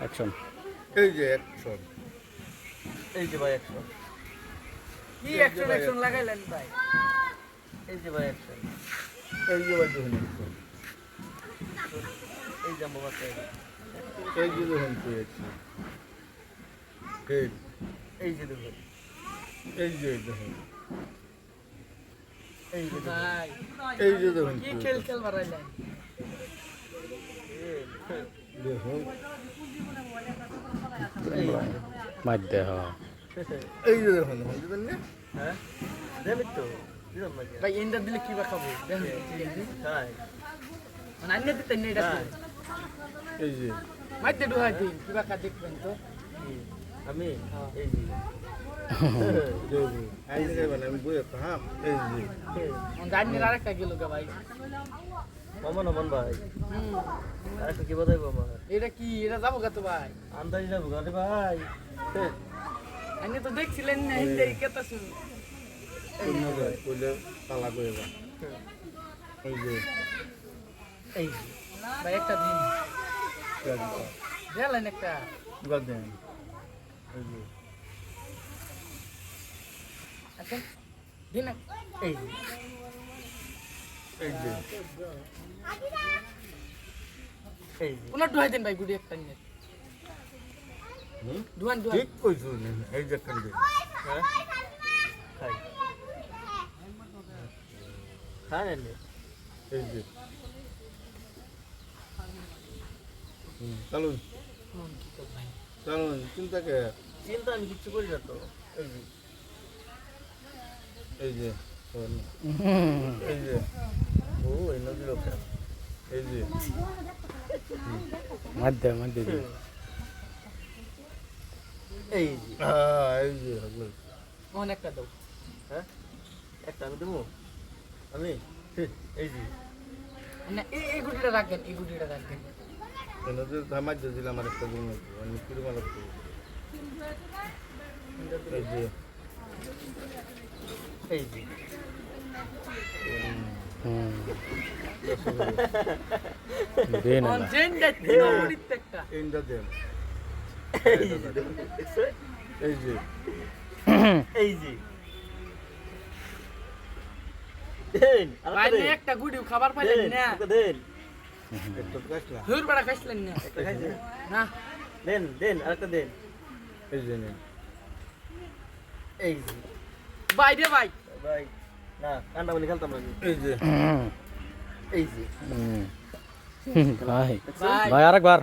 Action এই যে action এই যে ভাই একশো কি অ্যাকশন অ্যাকশন লাগাইলেন ভাই এই যে ভাই একশো এই যে ভাই দেখুন। এই যে আমার বাচ্চা এই যে দেখুন পেয়েছি এই এই যে দেখুন এই যে দেখুন এই যে দেখুন ভাই এই যে দেখুন কি খেল খেল বাড়াইলেন দেখুন মাধ্যে হ এই যে দেখুন হ্যাঁ? দেবে তো ভাই এন্ডা দিলে কি বা খাব? দেখেন তাই মানে আন্য দিতে নেই তাই এই যে। মাইতে ডুহাই দিন কি বা খা দেখবেন তো। আমি? এই যে। দেখুন এই যে আমি বইয়ে হ্যাঁ। এই যে। জানি আরেকটা গেল গা ভাই। মামা নমন ভাই? হুম। আর একটা কি বাজাইবো আমার এটা কি? এটা যাব কত ভাই। আন্দাজ যাব গাড়ি ভাই। আন্য তো দেখছিলেন না হিন্দে কেতা শুন। অন্য যায় কইলে তালা করে যা। এই যে। এই যে। ভাই একটা দিন। গেলেন একটা। বাদ দেন। এই যে। আচ্ছা দিন এক- এই এই যে। এই পুনর ডুহাই দিন ভাই গুড়ি একটা নিয়ে? ডুহান ডুহান ঠিক কইছো এই যে দিন হ্যাঁ? খাই। খান এনে এই যে। চলুন। হুম, কি করব ভাই? চলুন চিন্তা কে? চিন্তা আমি কিচ্ছু করি না তো। এই যে। এই যে এই যে। এই যে মাধ্যে এই যে আহ, এই যে মোহন একটা হ্যাঁ একটা আমি দেবো আমি এই যে না এই গুটিটা রাখবেন এই গুটিটা রাখবেন যে ধামার যে দিলাম আর একটা দিন আমি কীরকম লাগতো এই যে এই যে। দে দেন এই যে এই যে দেন একটা না দেন একটা গুটি খাবার পাইলেন না দেন একটা গাছলা হুর বড়া খাইছিলেন না না দেন দেন আর একটা দেন এই যে এই ভাই রে ভাই। ভাই। ভাই। ভাই। আরেকবার।